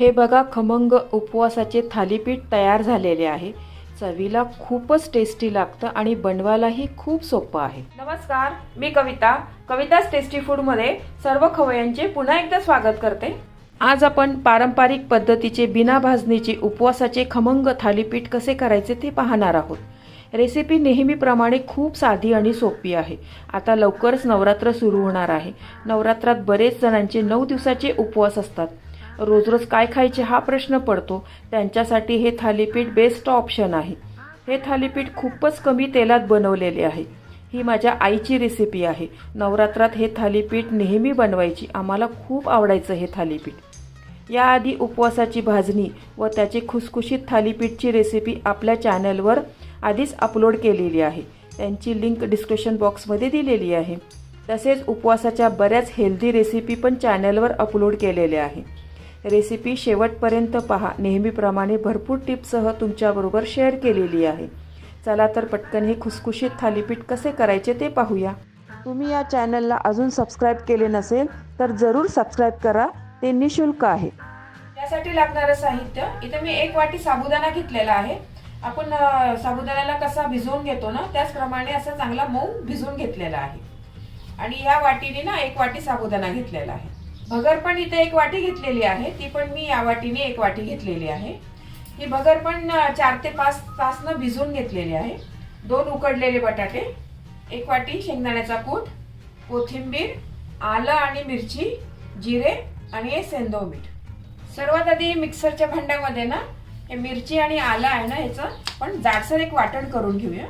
हे बघा खमंग उपवासाचे थालीपीठ तयार झालेले आहे. चवीला खूपच टेस्टी लागतं आणि बनवायलाही खूप सोपं आहे. नमस्कार मी कविता. कविताच टेस्टी फूडमध्ये सर्व खवयांचे पुन्हा एकदा स्वागत करते. आज आपण पारंपरिक पद्धतीचे बिना भाजणीचे उपवासाचे खमंग थालीपीठ कसे करायचे ते पाहणार आहोत. रेसिपी नेहमीप्रमाणे खूप साधी आणि सोपी आहे. आता लवकरच नवरात्र सुरू होणार आहे. नवरात्रात बरेच जणांचे नऊ दिवसाचे उपवास असतात. रोज रोज काय खायचे हा प्रश्न पडतो. त्यांच्यासाठी हे थालीपीठ बेस्ट ऑप्शन आहे. हे थालीपीठ खूपच कमी तेलात बनवलेले आहे. ही माझ्या आईची रेसिपी आहे. नवरात्रात हे थालीपीठ नेहमी बनवायची. आम्हाला खूप आवडायचं हे थालीपीठ. याआधी उपवासाची भाजणी व त्याची खुसखुशीत थालीपीठची रेसिपी आपल्या चॅनलवर आधीच अपलोड केलेली आहे. त्यांची लिंक डिस्क्रिप्शन बॉक्समध्ये दिलेली आहे. तसेच उपवासाच्या बऱ्याच हेल्दी रेसिपी पण चॅनलवर अपलोड केलेल्या आहे. रेसिपी शेवटपर्यंत पहा. नेहमीप्रमाणे भरपूर टिप्ससह तुमच्याबरोबर शेअर केलेली आहे. चला तर पटकन हे खुसखुशीत थालीपीठ कसे करायचे ते पाहूया. तुम्ही या चॅनलला अजून सबस्क्राईब केले नसेल तर जरूर सबस्क्राईब करा. ते निशुल्क आहे. त्यासाठी लागणारं साहित्य. इथे मी एक वाटी साबुदाणा घेतलेला आहे. आपण साबुदाण्याला कसा भिजवून घेतो ना त्याचप्रमाणे असा चांगला मऊ भिजवून घेतलेला आहे. आणि या वाटीने ना एक वाटी साबुदाणा घेतलेला आहे. भगर पण इथे एक वाटी घेतलेली आहे. ती पण मी या वाटीने एक वाटी घेतलेली आहे. ही भगर पण चार ते पाच तासनं भिजून भिजवून घेतलेली आहे. दोन उकडलेले बटाटे एक वाटी शेंगदाण्याचा कूट कोथिंबीर आलं आणि मिरची जिरे आणि हे सेंदव मीठ. सर्वात आधी मिक्सरच्या भांड्यामध्ये ना हे मिरची आणि आलं आहे ना ह्याचं पण जाडसर एक वाटण करून घेऊया.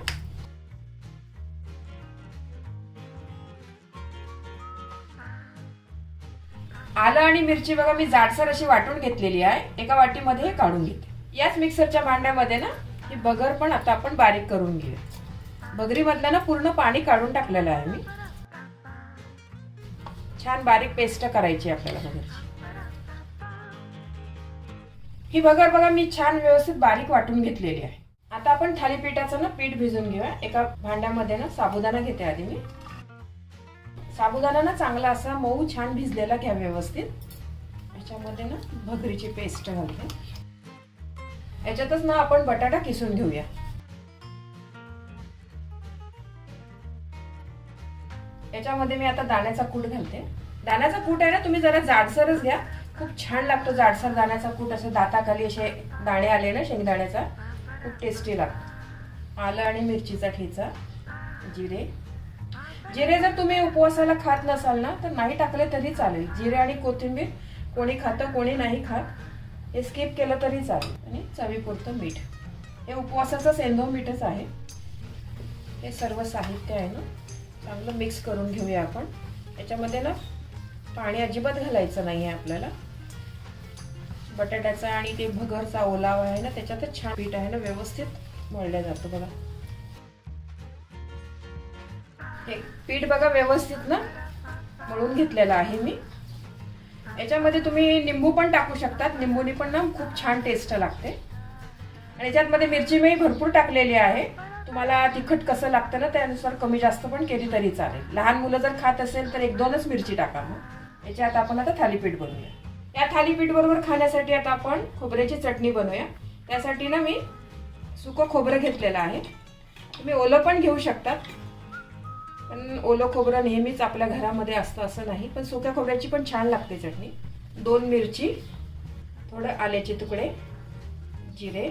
आलं आणि मिरची बघा मी जाडसर अशी वाटून घेतलेली आहे. एका वाटीमध्ये हे काढून घेते. याच मिक्सरच्या भांड्यामध्ये ना ही बगर पण आता आपण बारीक करून घेऊ. बगरीमधलं ना पूर्ण पाणी काढून टाकलेलं आहे मी. छान बारीक पेस्ट करायची आपल्याला बगरची. ही बगर बघा मी छान व्यवस्थित बारीक वाटून घेतलेली आहे. आता आपण थालीपीठाचं ना पीठ भिजून घेऊया. एका भांड्यामध्ये ना साबुदाणा घेते आधी मी. साबुदाणा ना चांगला असा मऊ छान भिजलेला घ्या व्यवस्थित. याच्यामध्ये ना भगरीची पेस्ट घालते. याच्यातच ना आपण बटाटा किसून घेऊया. याच्यामध्ये मी आता दाण्याचा कूट घालते. दाण्याचा कूट आहे ना तुम्ही जरा जाडसरच घ्या. खूप छान लागतो जाडसर दाण्याचा कूट. असं दाताखाली असे दाणे आले ना शेंगदाण्याचा. खूप टेस्टी लागतो. आलं आणि मिरचीचा ठेचा. जिरे. जिरे जर तुम्ही उपवासाला खात नसाल ना तर नाही टाकले तरी चालेल. जिरे आणि कोथिंबीर कोणी खातं कोणी नाही खात हे स्किप केलं तरी चालेल. आणि चवीपुरतं मीठ. हे उपवासाचं सेंधव मीठच आहे. हे सर्व साहित्य आहे ना चांगलं मिक्स करून घेऊया आपण. याच्यामध्ये ना पाणी अजिबात घालायचं नाही आहे आपल्याला. बटाट्याचा आणि ते भगरचा ओलावा आहे ना त्याच्यातच छान पीठ आहे ना व्यवस्थित मळलं जातं बघा. हे पीठ बघा व्यवस्थित ना? मळून घेतलेलं आहे मी. याच्यामध्ये तुम्ही निंबू पण टाकू शकतात. निंबूनी पण ना खूप छान टेस्ट लागते. आणि याच्यामध्ये मिरची मी भरपूर टाकलेली आहे. तुम्हाला तिखट कसं लागतं ना त्यानुसार कमी जास्त पण केली तरी चालेल. लहान मुलं जर खात असेल तर एक दोनच मिरची टाका मग. याच्यात आपण आता थालीपीठ बनवूया. या थालीपीठ बरोबर खाण्यासाठी आता आपण खोबऱ्याची चटणी बनवूया. त्यासाठी ना मी सुकं खोबरं घेतलेलं आहे. तुम्ही ओलं पण घेऊ शकतात. पण ओलं खोबरं नेहमीच आपल्या घरामध्ये असतं असं नाही पण सुक्या खोबऱ्याची पण छान लागते चटणी. दोन मिरची थोडं आल्याचे तुकडे जिरे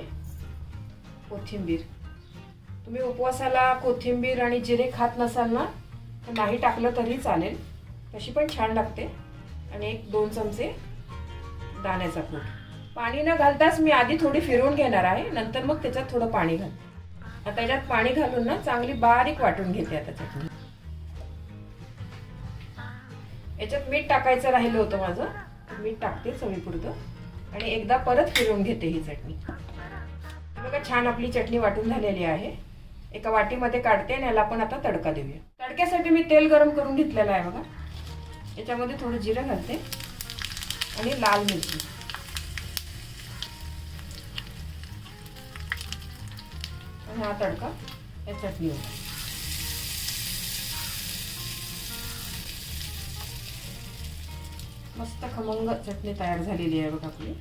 कोथिंबीर. तुम्ही उपवासाला कोथिंबीर आणि जिरे खात नसाल ना तर नाही टाकलं तरी चालेल. तशी पण छान लागते. आणि एक दोन चमचे दाण्याचा कूट. पाणी न घालताच मी आधी थोडी फिरवून घेणार आहे नंतर मग त्याच्यात थोडं पाणी घाल आता त्याच्यात पाणी घालून ना चांगली बारीक वाटून घेते आता चटणी. याच्यात मीठ टाकायचं राहिलं होतं माझं. मीठ टाकते चवीपुरतं. आणि एकदा परत फिरवून घेते ही चटणी. बघा छान आपली चटणी वाटून झालेली आहे. एका वाटीमध्ये काढते आणि याला आपण आता तडका देऊया. तडक्यासाठी मी तेल गरम करून घेतलेलं आहे बघा. याच्यामध्ये थोडं जिरं घालते. आणि लाल मिरची. आणि हा तडका या चटणीवर. मस्त खमंग चटणी तयार झालेली आहे बघा आपली.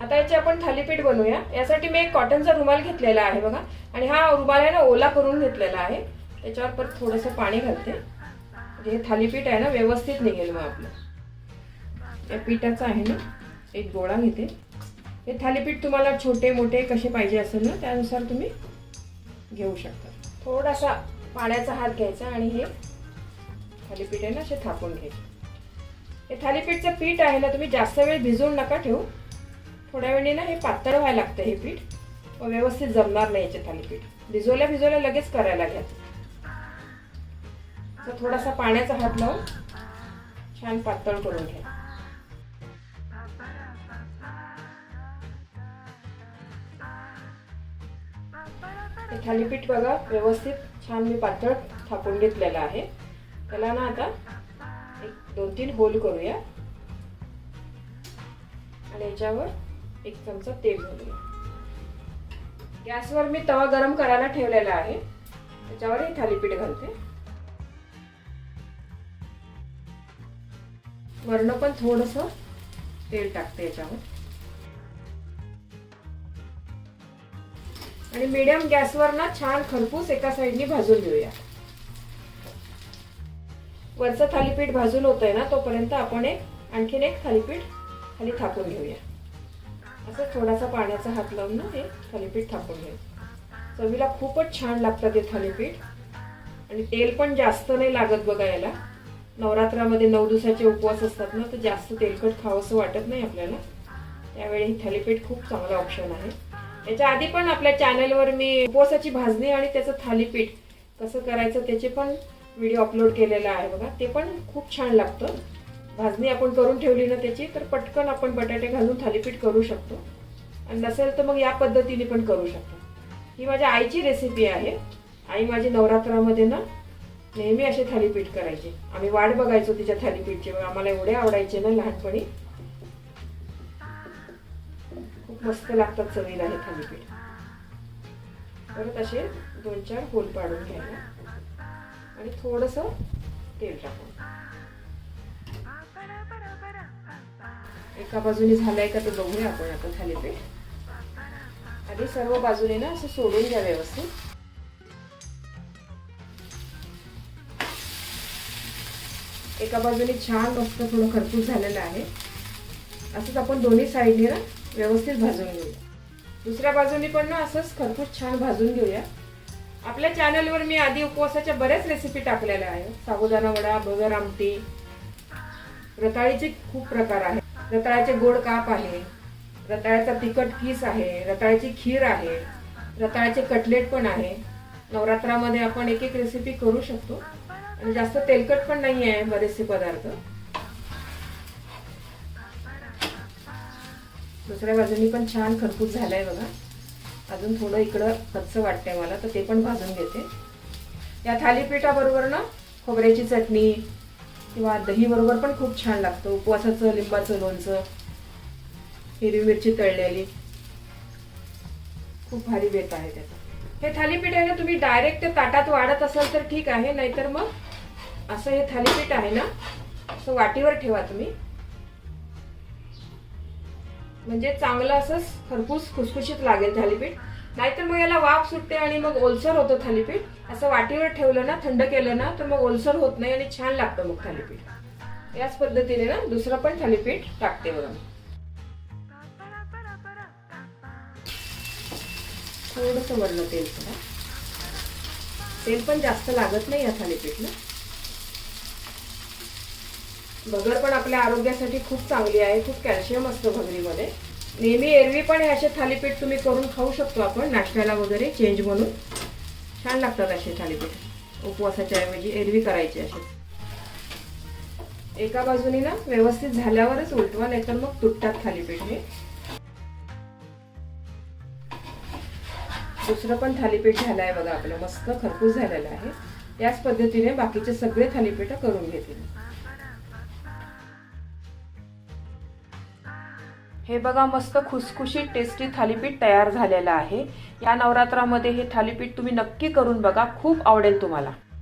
आता याची आपण थालीपीठ बनवूया. यासाठी मी एक कॉटनचा रुमाल घेतलेला आहे बघा. आणि हा रुमाल आहे ना ओला करून घेतलेला आहे. त्याच्यावर परत थोडंसं पाणी घालते. म्हणजे हे थालीपीठ आहे ना व्यवस्थित निघेल मग आपलं. या पिठाचं आहे ना एक गोळा घेते. हे थालीपीठ तुम्हाला छोटे मोठे कसे पाहिजे असेल ना त्यानुसार तुम्ही घेऊ शकता. थोडासा पाण्याचा हात घ्यायचा आणि हे थालीपीठ आहे ना असे थापून घ्यायचे. हे थालीपीठचं पीठ आहे ना तुम्ही जास्त वेळ भिजवून नका ठेवू. थोड्या वेळी ना हे पातळ व्हायला लागतं हे पीठ. व व्यवस्थित जमणार नाही याचे थालीपीठ. भिजवल्या भिजवल्या लगेच करायला घ्या. तर थोडासा पाण्याचा हात लावून छान पातळ करून घ्या. हे थालीपीठ बघा व्यवस्थित छान मी पातळ थापून घेतलेलं आहे. त्याला ना आता एक दोन तीन होल करूया. आणि याच्यावर एक चमचा तेल घालूया. गॅसवर मी तवा गरम करायला ठेवलेला आहे. त्याच्यावर हे थालीपीठ घालते. वरण पण थोडस तेल टाकते याच्यावर. आणि मिडियम गॅसवर ना छान खरपूस एका साईडनी भाजून घेऊया. वरचं थालीपीठ भाजून होत आहे ना तोपर्यंत आपण एक आणखीन एक थालीपीठ खाली थापून घेऊया. असं थोडासा पाण्याचा हात लावून ना हे थालीपीठ थापून घेऊ. चवीला खूपच छान लागतं ते थालीपीठ. आणि तेल पण जास्त नाही लागत बघा याला. नवरात्रामध्ये नऊ दिवसाचे उपवास असतात ना तर जास्त तेलकट खावंसं वाटत नाही आपल्याला. त्यावेळी थालीपीठ खूप चांगला ऑप्शन आहे. याच्या आधी पण आपल्या चॅनलवर मी उपवासाची भाजणी आणि त्याचं थालीपीठ कसं करायचं त्याचे पण व्हिडिओ अपलोड केलेला आहे बघा. ते पण खूप छान लागतं. भाजणी आपण करून ठेवली ना त्याची तर पटकन आपण बटाटे घालून थालीपीठ करू शकतो. आणि नसेल तर मग या पद्धतीने पण करू शकतो. ही माझ्या आईची रेसिपी आहे. आई माझी नवरात्रामध्ये ना नेहमी असे थालीपीठ करायचे. आम्ही वाट बघायचो तिच्या थालीपीठची. आम्हाला एवढे आवडायचे ना लहानपणी. खूप मस्त लागतात चवीला हे थालीपीठ. परत असे दोन चार होल पाडून घ्यायला. आणि थोडस तेल टाकून. एका बाजूने झालंय का ते बघूया आपण आता थालीपीठ. आधी सर्व बाजूने ना असं सोडून घ्या व्यवस्थित. एका बाजूने छान मस्त थोडं खरपूस झालेलं आहे. असंच आपण दोन्ही साईडने ना व्यवस्थित भाजून घेऊया दुसऱ्या बाजूने पण ना असंच खरपूस छान भाजून घेऊया. आपल्या चॅनलवर मी आधी उपवासाच्या बऱ्याच रेसिपी टाकलेल्या आहेत. साबुदाणा वडा भगर आमटी. रताळीचे खूप प्रकार आहेत. रताळ्याचे गोड काप आहे. रताळ्याचा तिखट किस आहे. रताळ्याची खीर आहे. रताळ्याचे कटलेट पण आहे. नवरात्रामध्ये आपण एक एक रेसिपी करू शकतो. आणि जास्त तेलकट पण नाही आहे बरेचसे पदार्थ. दुसऱ्या बाजूनी पण छान खरपूस आहे बघा. अजून थोडं इकडं कच्च वाटतंय मला तर ते पण भाजून घेते. या थालीपीठाबरोबर ना खोबऱ्याची चटणी किंवा दहीबरोबर पण खूप छान लागतं. उपवासाचं लिंबाचं लोणचं हिरवी मिरची तळलेली. खूप भारी बेत आहे त्याचा. हे थालीपीठ आहे ना तुम्ही डायरेक्ट ताटात वाढत असाल तर ठीक आहे नाहीतर मग असं हे थालीपीठ आहे ना असं वाटीवर ठेवा तुम्ही. म्हणजे चांगलं असं खरपूस खुसखुशीत लागेल थालीपीठ. नाहीतर मग याला वाफ सुटते आणि मग ओलसर होतं थालीपीठ. असं वाटीवर ठेवलं ना थंड केलं ना तर मग ओलसर होत नाही आणि छान लागतं मग थालीपीठ. याच पद्धतीने ना दुसरं पण थालीपीठ टाकते बघा मी. थोडस वरलं तेल तेल पण जास्त लागत नाही या थालीपीठला. भगर पण आपल्या आरोग्यासाठी खूप चांगली आहे खूप कॅल्शियम असतं भगरीमध्ये नेहमी एरवी पण हे असे थालीपीठ तुम्ही करून खाऊ शकतो आपण नाश्त्याला वगैरे चेंज म्हणून. छान लागतात असे थालीपीठ. उपवासाच्या ऐवजी एरवी करायचे असे. एका बाजूने ना व्यवस्थित झाल्यावरच उलटवा नाहीतर मग तुटतात थालीपीठ हे. दुसरं पण थालीपीठ झालं आहे बघा आपलं मस्त खरपूस झालेलं आहे. याच पद्धतीने बाकीचे सगळे थालीपीठ करून घेतील हे बघा मस्त खुसखुशीत टेस्टी थालीपीठ तयार झालेलं आहे. या नवरात्रामध्ये हे थालीपीठ तुम्ही नक्की करून बघा. खूप आवडेल तुम्हाला.